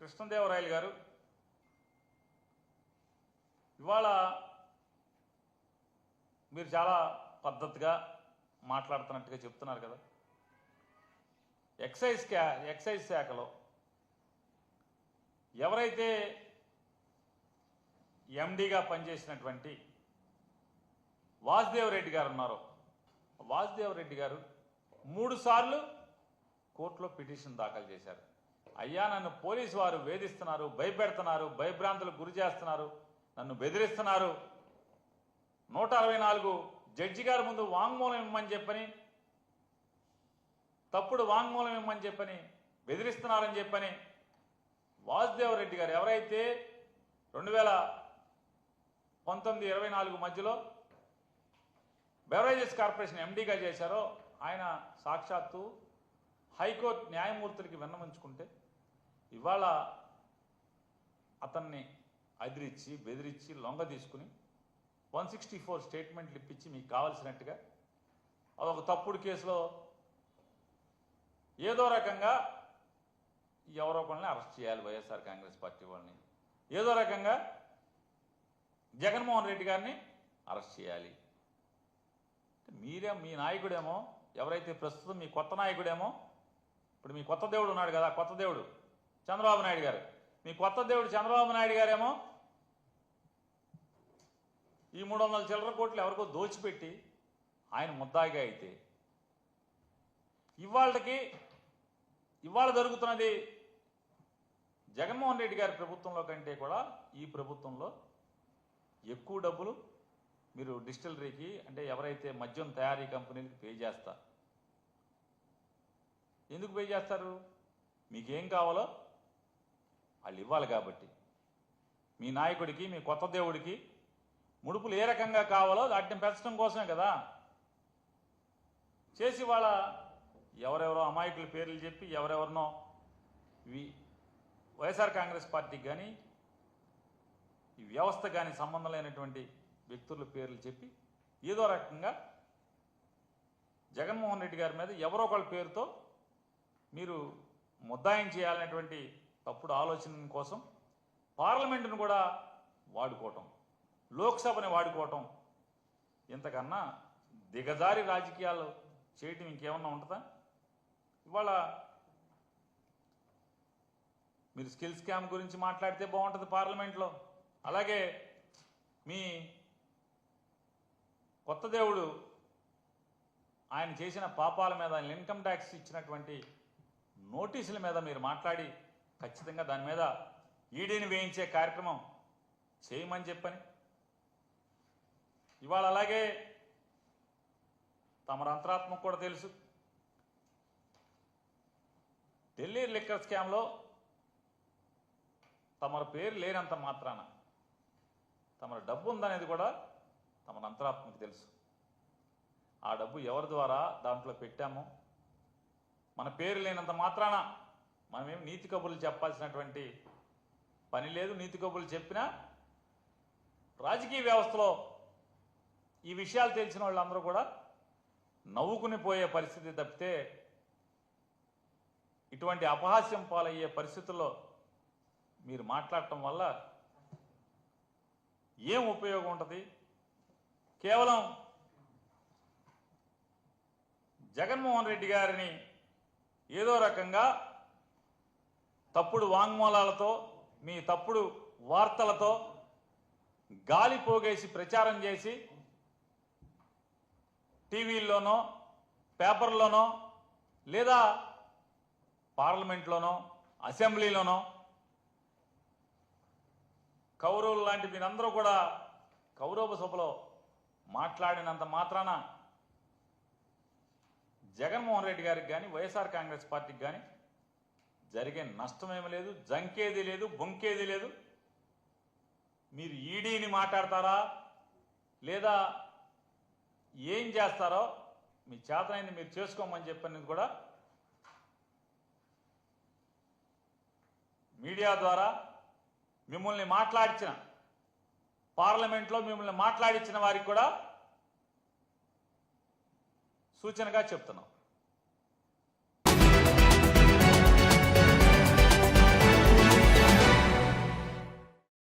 కృష్ణదేవరాయలు గారు ఇవాళ మీరు చాలా పద్ధతిగా మాట్లాడుతున్నట్టుగా చెప్తున్నారు కదా. ఎక్సైజ్ క్యా ఎక్సైజ్ శాఖలో ఎవరైతే ఎండీగా పనిచేసినటువంటి వాసుదేవ్ రెడ్డి గారు ఉన్నారో వాసుదేవ్ రెడ్డి గారు మూడు సార్లు కోర్టులో పిటిషన్ దాఖలు చేశారు. అయ్యా నన్ను పోలీసు వారు వేధిస్తున్నారు భయపెడుతున్నారు భయభ్రాంతులకు గురి చేస్తున్నారు నన్ను బెదిరిస్తున్నారు. నూట అరవై నాలుగు జడ్జి గారి ముందు వాంగ్మూలం ఇమ్మని చెప్పని తప్పుడు వాంగ్మూలం ఇమ్మని చెప్పని బెదిరిస్తున్నారని చెప్పని వాసుదేవరెడ్డి గారు ఎవరైతే రెండు వేల పంతొమ్మిది ఇరవై నాలుగు మధ్యలో బెవరేజెస్ కార్పొరేషన్ ఎండీగా చేశారో ఆయన సాక్షాత్తు హైకోర్టు న్యాయమూర్తులకి విన్నవించుకుంటే ఇవాళ అతన్ని అదిరించి బెదిరించి లొంగ తీసుకుని వన్ సిక్స్టీ ఫోర్ స్టేట్మెంట్లు ఇప్పించి మీకు కావాల్సినట్టుగా అదొక తప్పుడు కేసులో ఏదో రకంగా ఎవరో ఒకరిని అరెస్ట్ చేయాలి వైఎస్ఆర్ కాంగ్రెస్ పార్టీ వాళ్ళని. ఏదో రకంగా జగన్మోహన్ రెడ్డి గారిని అరెస్ట్ చేయాలి. మీరే మీ నాయకుడేమో ఎవరైతే ప్రస్తుతం మీ కొత్త నాయకుడేమో ఇప్పుడు మీ కొత్త దేవుడు ఉన్నాడు కదా కొత్త దేవుడు. చంద్రబాబు నాయుడు గారు. మీ కొత్త దేవుడు చంద్రబాబు నాయుడు గారేమో? ఈ మూడు వందల చిల్లర కోట్లు ఎవరికో దోచిపెట్టి ఆయన ముద్దాయిగా అయితే ఇవాళకి ఇవాళ జరుగుతున్నది జగన్మోహన్ రెడ్డి గారి ప్రభుత్వంలో కంటే కూడా ఈ ప్రభుత్వంలో ఎక్కువ డబ్బులు మీరు డిస్టిలరీకి అంటే ఎవరైతే మద్యం తయారీ కంపెనీలకి పే చేస్తారు ఎందుకు పే చేస్తారు? మీకేం కావాలో వాళ్ళు ఇవ్వాలి కాబట్టి. మీ నాయకుడికి మీ కొత్త దేవుడికి ముడుపులు ఏ రకంగా కావాలో వాటిని పెంచడం కోసమే కదా. చేసి వాళ్ళ ఎవరెవరో అమాయకుల పేర్లు చెప్పి ఎవరెవరినో ఇవి వైఎస్ఆర్ కాంగ్రెస్ పార్టీకి కానీ ఈ వ్యవస్థ కానీ సంబంధం లేనటువంటి వ్యక్తుల పేర్లు చెప్పి ఏదో రకంగా జగన్మోహన్ రెడ్డి గారి మీద ఎవరో ఒకళ్ళ పేరుతో మీరు ముద్దాయం చేయాలనేటువంటి తప్పుడు ఆలోచన కోసం పార్లమెంటును కూడా వాడుకోవటం లోక్సభని వాడుకోవటం ఇంతకన్నా దిగజారి రాజకీయాలు చేయటం ఇంకేమన్నా ఉంటుందా? ఇవాళ మీరు స్కిల్ స్కామ్ గురించి మాట్లాడితే బాగుంటుంది పార్లమెంట్లో. అలాగే మీ కొత్త దేవుడు ఆయన చేసిన పాపాల మీద ఇన్కమ్ ట్యాక్స్ ఇచ్చినటువంటి నోటీసుల మీద మీరు మాట్లాడి ఖచ్చితంగా దాని మీద ఈడీని వేయించే కార్యక్రమం చేయమని చెప్పని. ఇవాళ అలాగే తమ అంతరాత్మకు కూడా తెలుసు. ఢిల్లీ లిక్కర్ స్కామ్లో తమరు పేరు లేనంత మాత్రాన తమరు డబ్బు ఉందనేది కూడా తమ అంతరాత్మకు తెలుసు. ఆ డబ్బు ఎవరి ద్వారా దాంట్లో పెట్టామో మన పేరు లేనంత మాత్రాన మనమేం నీతి కబుర్లు చెప్పాల్సినటువంటి పని లేదు నీతి కబుర్లు చెప్పినా రాజకీయ వ్యవస్థలో ఈ విషయాలు తెలిసిన వాళ్ళందరూ కూడా నవ్వుకుని పోయే పరిస్థితి తప్పితే ఇటువంటి అపహాస్యం పాలయ్యే పరిస్థితుల్లో మీరు మాట్లాడటం వల్ల ఏం ఉపయోగం ఉంటుంది? కేవలం జగన్మోహన్ రెడ్డి గారిని ఏదో రకంగా తప్పుడు వాంగ్మూలాలతో మీ తప్పుడు వార్తలతో గాలి పోగేసి ప్రచారం చేసి టీవీల్లోనో పేపర్లోనో లేదా పార్లమెంట్లోనో అసెంబ్లీలోనో కౌరవులు లాంటి మీరందరూ కూడా కౌరవ సభలో మాట్లాడినంత మాత్రాన జగన్మోహన్ రెడ్డి గారికి కానీ వైఎస్ఆర్ కాంగ్రెస్ పార్టీకి కానీ జరిగే నష్టమేమీ లేదు జంకేది లేదు బొంకేది లేదు. మీరు ఈడీని మాట్లాడతారా? లేదా ఏం చేస్తారో మీ చేతనైంది మీరు చేసుకోమని చెప్పినది కూడా మీడియా ద్వారా మిమ్మల్ని మాట్లాడించిన పార్లమెంట్లో మిమ్మల్ని మాట్లాడించిన వారికి కూడా సూచనగా చెప్తున్నాం.